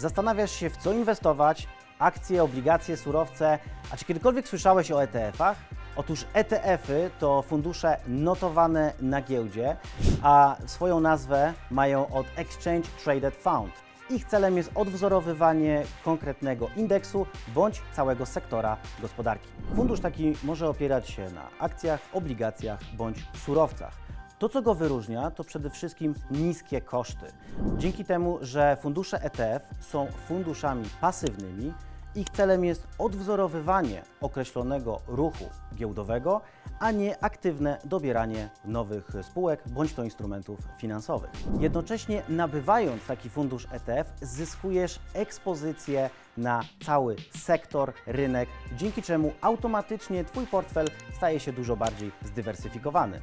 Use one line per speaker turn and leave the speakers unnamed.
Zastanawiasz się, w co inwestować? Akcje, obligacje, surowce. A czy kiedykolwiek słyszałeś o ETF-ach? Otóż ETF-y to fundusze notowane na giełdzie, a swoją nazwę mają od Exchange Traded Fund. Ich celem jest odwzorowywanie konkretnego indeksu bądź całego sektora gospodarki. Fundusz taki może opierać się na akcjach, obligacjach bądź surowcach. To, co go wyróżnia, to przede wszystkim niskie koszty. Dzięki temu, że fundusze ETF są funduszami pasywnymi, ich celem jest odwzorowywanie określonego ruchu giełdowego, a nie aktywne dobieranie nowych spółek bądź to instrumentów finansowych. Jednocześnie nabywając taki fundusz ETF, zyskujesz ekspozycję na cały sektor, rynek, dzięki czemu automatycznie Twój portfel staje się dużo bardziej zdywersyfikowany.